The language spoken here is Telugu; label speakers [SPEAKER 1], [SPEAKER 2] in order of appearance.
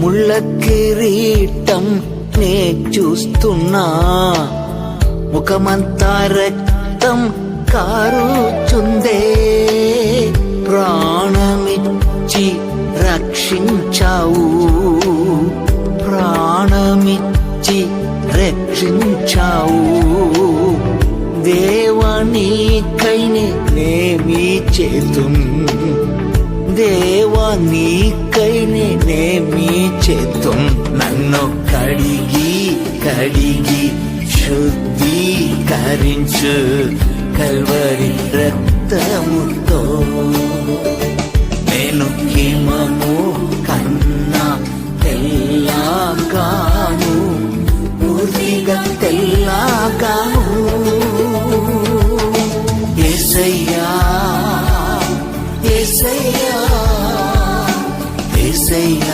[SPEAKER 1] ముళ్ళ కిరీటం నే చూస్తున్నా. ముఖమంతా రక్తం కారుచుందే. ప్రాణమిచ్చి రక్షించావు. ప్రాణమిచ్చి రక్షించావు. దేవానికైనే నేమి చేతుం దేవా రక్తం నన్ను కడిగి కడిగి శుద్ధీకరించు కల్వరి రక్తముతో. నేను హిమము కన్నా తెల్లా కాను పూర్తిగా తెల్లా కాను. ఏసయ్యా ఏసయ్యా ఏసయ్యా.